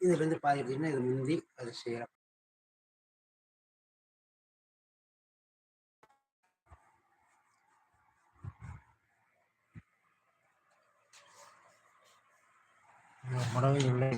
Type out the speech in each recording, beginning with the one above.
இதுலேருந்து பாதி என்ன இது முந்தி அது செய்யறோம் செய்யலாம் புடவை இல்லை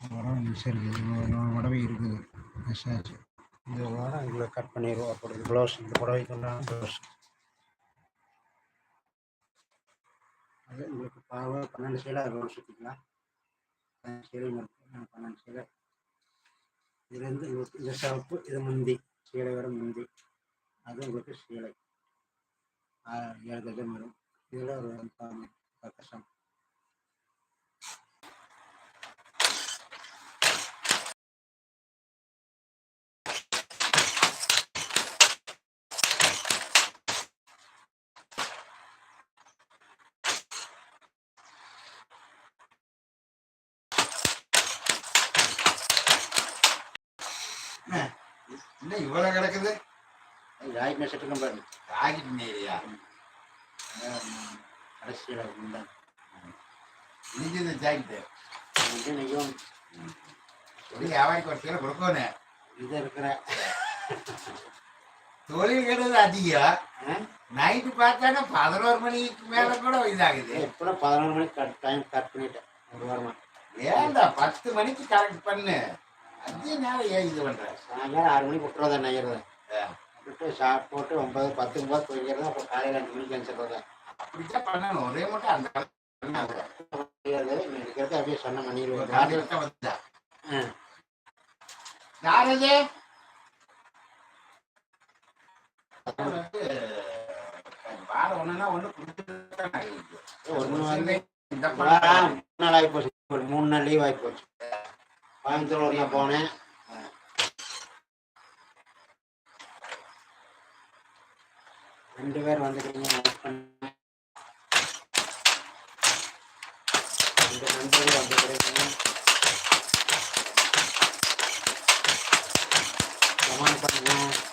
புடவை மிஸ் இருக்குது இன்னொரு புடவை இருக்குது. மிஸ் ஆச்சு இந்த வாரம் இவ்வளோ கட் பண்ணிடுவோம். அப்படி ப்ளவுஸ் இந்த புடவைக்கு உண்டான ப்ளவுஸ் அது உங்களுக்கு பாவ பன்னெண்டு சேலை ரோல் சுற்றிக்கலாம். பன்னெண்டு சேலை பன்னெண்டு சேலை. இதுலேருந்து உங்களுக்கு இந்த சிவப்பு இது முந்தி. சீலை வரும் முந்தி. அது உங்களுக்கு சீலை. ஏழு கஜம் வரும். இதில் ஒரு கஷ்டம் என்ன இவ்வளவு கிடக்குது? ஜாக்கெட் நெசட்டுக்கும் பாருங்க. ராக்கெட் நேரியா கடைசியில் உண்டா இன்னைக்கு இந்த ஜாக்கெட்டு. வந்து நெய்யும். சொல்லி வியாபாரிக்கு ஒரு கிலோ கொடுக்கணும் இது இருக்கிற. தொழில் கெடுது அதிகம். நைட்டு பார்த்தானே பதினோரு மணிக்கு மேல கூட இதாகுது. இப்போ பதினொரு மணிக்கு டைம் கட் பண்ணிட்டேன். ஒரு வாரமா. ஏன்டா பத்து மணிக்கு கரெக்ட் பண்ணு? அதே நேரம் ஏன் இது சாயங்காலம் ஆறு மணிக்கு விட்டுறதா நெய்யறது ஆ. விட்டு சாப்பிட்டு போட்டு ஒன்பது பத்து ஒன்பது போய்க்கிறது அப்புறம் காலையில் அஞ்சு மணிக்கு அனுப்பிச்சிடுறது அப்படித்தான் பண்ணணும். ஒரே மட்டும் அந்த. இருக்கிறது அப்படியே சொன்ன ஒரு பண்ணிடுவேன் அது வந்து, வாரம் ஒண்ணுன்னா ஒண்ணு கொடுத்துட்டுதான் ஆகிருக்கு. ஒண்ணு வந்து இந்த வாரம் படம் மூணு நாள் ஆகி போச்சு. ஒரு மூணு நாள் லீவ் ஆகி போச்சு. கோயம்புத்தூர் ஒரு போனேன் ரெண்டு பேர் வந்துக்கிறீங்க பண்ணேன். ரெண்டு நண்பர்கள் வந்துக்கிறீங்க கமெண்ட் பண்ணுங்க